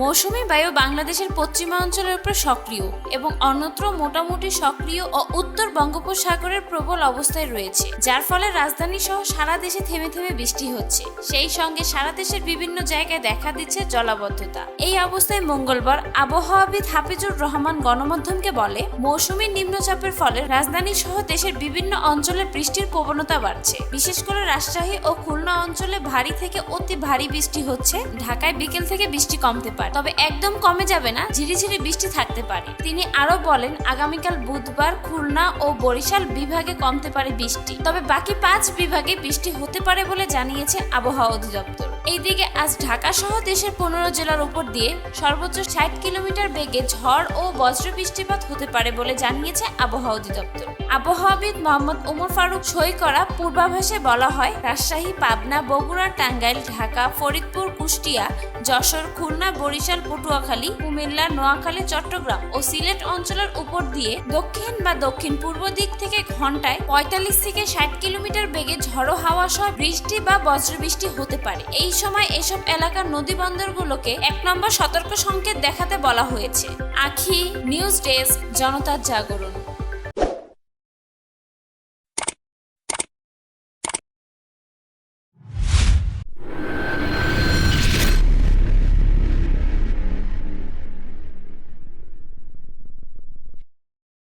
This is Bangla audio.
মৌসুমী বায়ু বাংলাদেশের পশ্চিমাঞ্চলের উপর সক্রিয় এবং অন্যত্র মোটামুটি সক্রিয় ও উত্তর বঙ্গোপসাগরের প্রবল অবস্থায় রয়েছে, যার ফলে রাজধানী সহ সারা দেশে থেমে থেমে বৃষ্টি হচ্ছে। সেই সঙ্গে সারা দেশের বিভিন্ন জায়গায় দেখা দিচ্ছে জলাবদ্ধতা। এই অবস্থায় মঙ্গলবার আবহাওয়াবিদ হাফিজুর রহমান গণমাধ্যমকে বলে, মৌসুমী নিম্নচাপের ফলে রাজধানী সহ দেশের বিভিন্ন অঞ্চলে বৃষ্টির প্রবণতা বাড়ছে। বিশেষ করে রাজশাহী ও খুলনা অঞ্চলে ভারী থেকে অতি ভারী বৃষ্টি হচ্ছে। ঢাকায় বিকেল থেকে বৃষ্টি কমতে পারে। তবে একদম কমে যাবে না, ঝিরিঝিরি বৃষ্টি থাকতে পারে। তিনি আরও বলেন, আগামীকাল বুধবার খুলনা ও বরিশাল বিভাগে কমতে পারে বৃষ্টি। তবে বাকি পাঁচ বিভাগে বৃষ্টি হতে পারে বলে জানিয়েছে আবহাওয়া অধিদপ্তর। এইদিকে আজ ঢাকা সহ দেশের পনেরো জেলার উপর দিয়ে সর্বোচ্চ ষাট কিলোমিটার বেগে ঝড় ও বজ্র বৃষ্টিপাত হতে পারে বলে জানিয়েছে আবহাওয়া অধিদপ্তর। আবহাওয়াবিদ মোহাম্মদ ওমর ফারুক সই করা পূর্বাভাসে বলা হয়, রাজশাহী, পাবনা, বগুড়া, টাঙ্গাইল, ঢাকা, ফরিদপুর, কুষ্টিয়া, যশোর, খুলনা, বরিশাল, পটুয়াখালী, কুমিল্লা, নোয়াখালী, চট্টগ্রাম ও সিলেট অঞ্চলের উপর দিয়ে দক্ষিণ বা দক্ষিণ পূর্ব দিক থেকে ঘন্টায় পঁয়তাল্লিশ থেকে ষাট কিলোমিটার বেগে ঝড়ো হাওয়া সহ বৃষ্টি বা বজ্রবৃষ্টি হতে পারে। এই সময় এসব এলাকার নদী বন্দরগুলোকে এক নম্বর সতর্ক সংকেত দেখাতে বলা হয়েছে। আখি, নিউজ ডেস্ক, জনতার জাগরণ।